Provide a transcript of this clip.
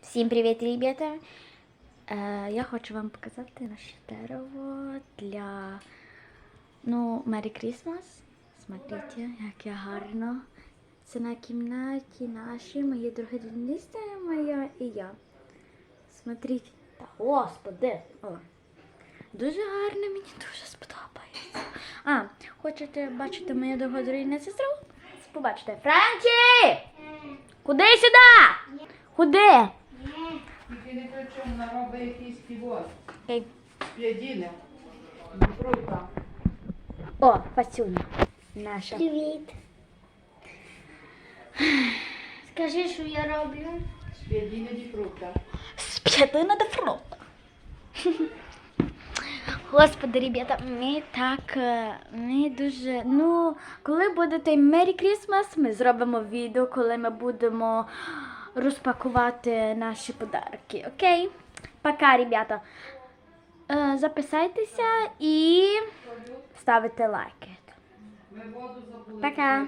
Всім привіт, ребята! Е, я хочу вам показати наше дерево для ну, Merry Christmas. Смотрите, як гарно. Це на кімнаті наші, мої другорідниці, моя і я. Смотрите. Та господи! О. Дуже гарно, мені дуже сподобається. А, хочете бачити мою другорідну сестру? Побачите. Франчі! Куди сюди? Куди? Тільки не кричу, вона робить якийсь. Окей. П'ядіне. Круто. О, Пасюня. Наша. Привіт. Скажи, що я роблю. П'ядіне ді фрукта. Сп'ятина до фронта. Господи, ребята, ми так, е, ми дуже. Ну, коли буде той Merry Christmas, ми зробимо відео, коли ми будемо розпакувати наші подарки. Окей? Пока, ребята. Е, Записайтеся і ставите лайки. Пока.